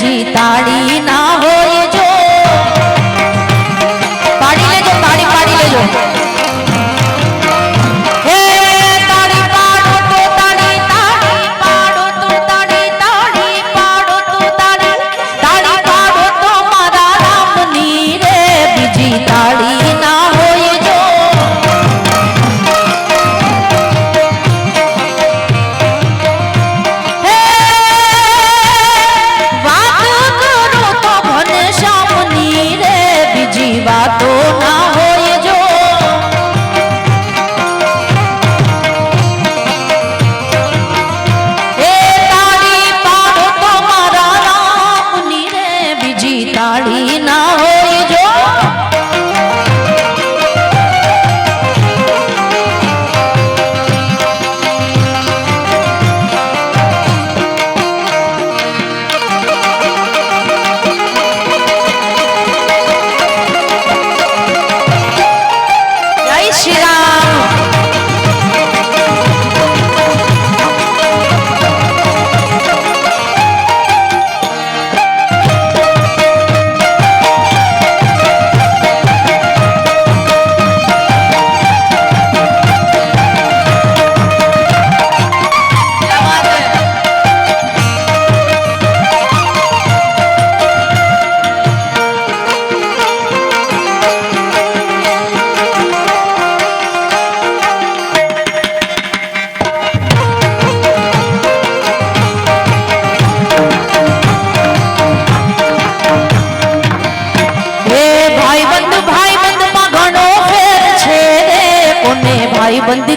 જીતાડી ના தாளினாவோ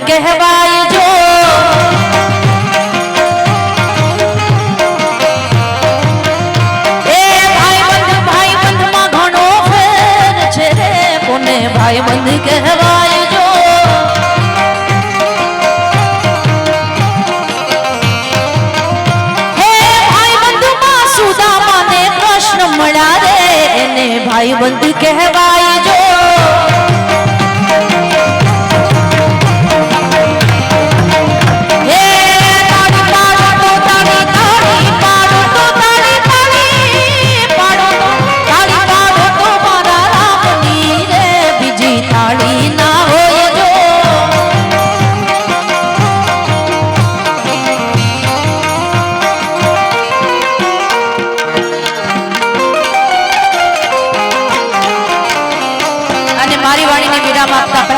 કહેવાય જો. એ ભાઈ બંધ ભાઈ ઘણો ફેર છે રે કોને ભાઈ કહેવાય કહેવાય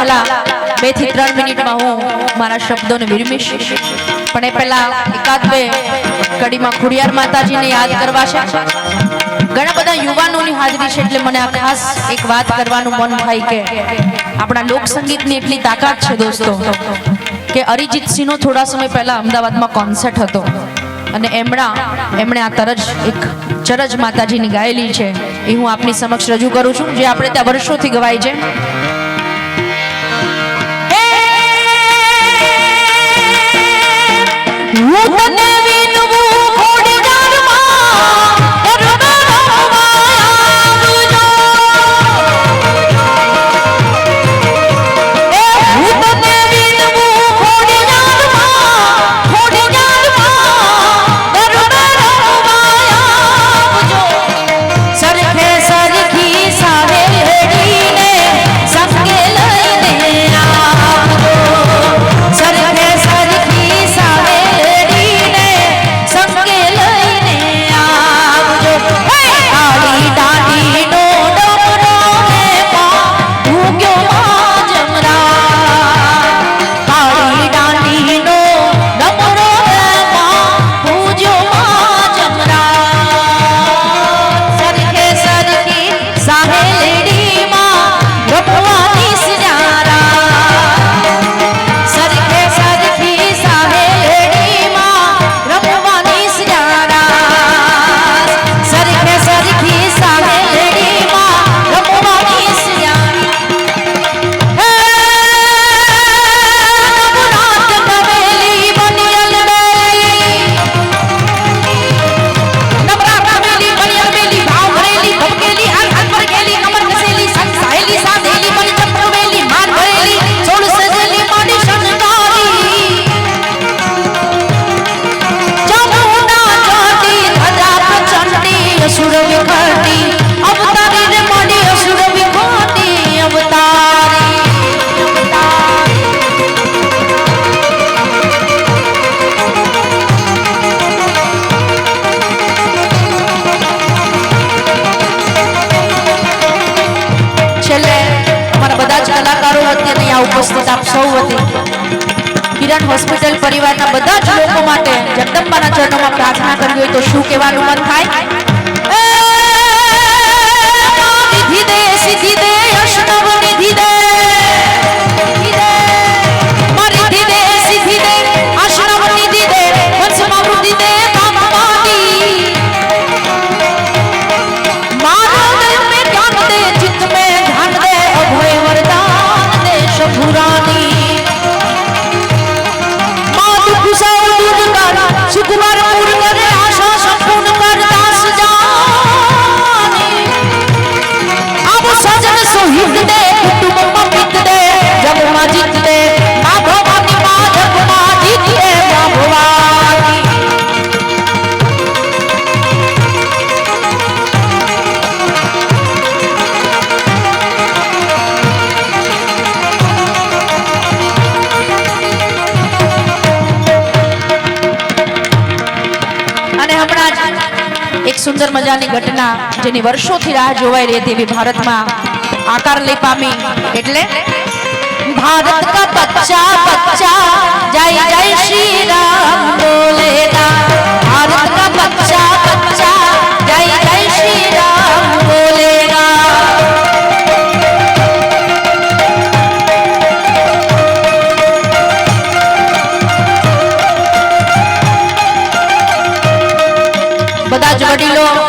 પહેલા બેથી ત્રણ મિનિટમાં હું મારા શબ્દોને વિરમીશ. પણ એ પહેલા એકાદ બે કડીમાં ખુડિયાર માતાજીને યાદ કરવા છે. ઘણા બધા યુવાનોની હાજરી છે એટલે મને આ ખાસ એક વાત કરવાનું મન થાય કે આપણા લોક સંગીતની એટલી તાકાત છે દોસ્તો, કે અરિજીત સિંહનો થોડા સમય પહેલા અમદાવાદમાં કોન્સર્ટ હતો. અને એમણા, એમણે આ તરજ એક ચરજ માતાજીની ગાયેલી છે. એ હું આપની સમક્ષ રજૂ કરું છું, જે આપણે ત્યાં વર્ષોથી ગવાય છે. હું જગદંબાના ચરણોમાં પ્રાર્થના કરવી હોય તો શું કહેવાનું મન થાય? સિદ્ધિ દે અષ્ટવ સુંદર મજાની ઘટના જેની વર્ષોથી રાહ જોવાઈ રહી હતી ભારતમાં. આકાર લઈ પામી. એટલે ભારત કા બચ્ચા બચ્ચા. જય જય શ્રી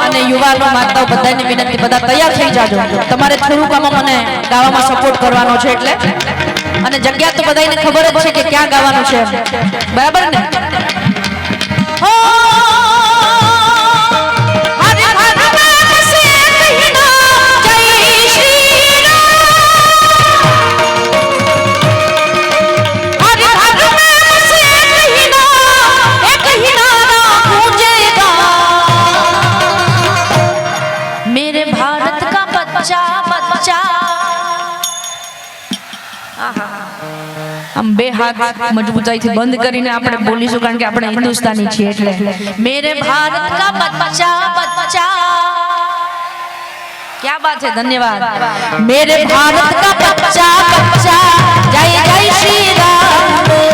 અને યુવાનો માતાઓ બધાની વિનંતી, બધા તૈયાર થઈ જાજો. તમારે થોડું કામ મને ગાવામાં સપોર્ટ કરવાનો છે એટલે. અને જગ્યા તો બધાને ખબર જ છે કે ક્યાં ગાવાનું છે બરાબર ને? હાથ મજબૂતાઈથી બંધ કરીને આપણે બોલીશું કારણ કે આપણે હિન્દુસ્તાની છીએ એટલે. મેરે ભારત કા બચ્ચા બચ્ચા. क्या बात है धन्यवाद મેરે ભારત का बच्चा बच्चा जय जय श्री राम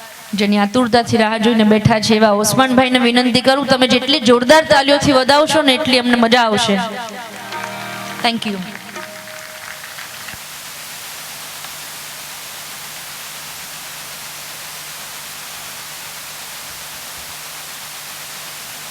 જેની આતુરતાથી રાહ જોઈને બેઠા છે એવા ઓસમાનભાઈને વિનંતી કરું, તમે જેટલી જોરદાર તાલીઓથી વધાવશો ને એટલી અમને મજા આવશે. Thank you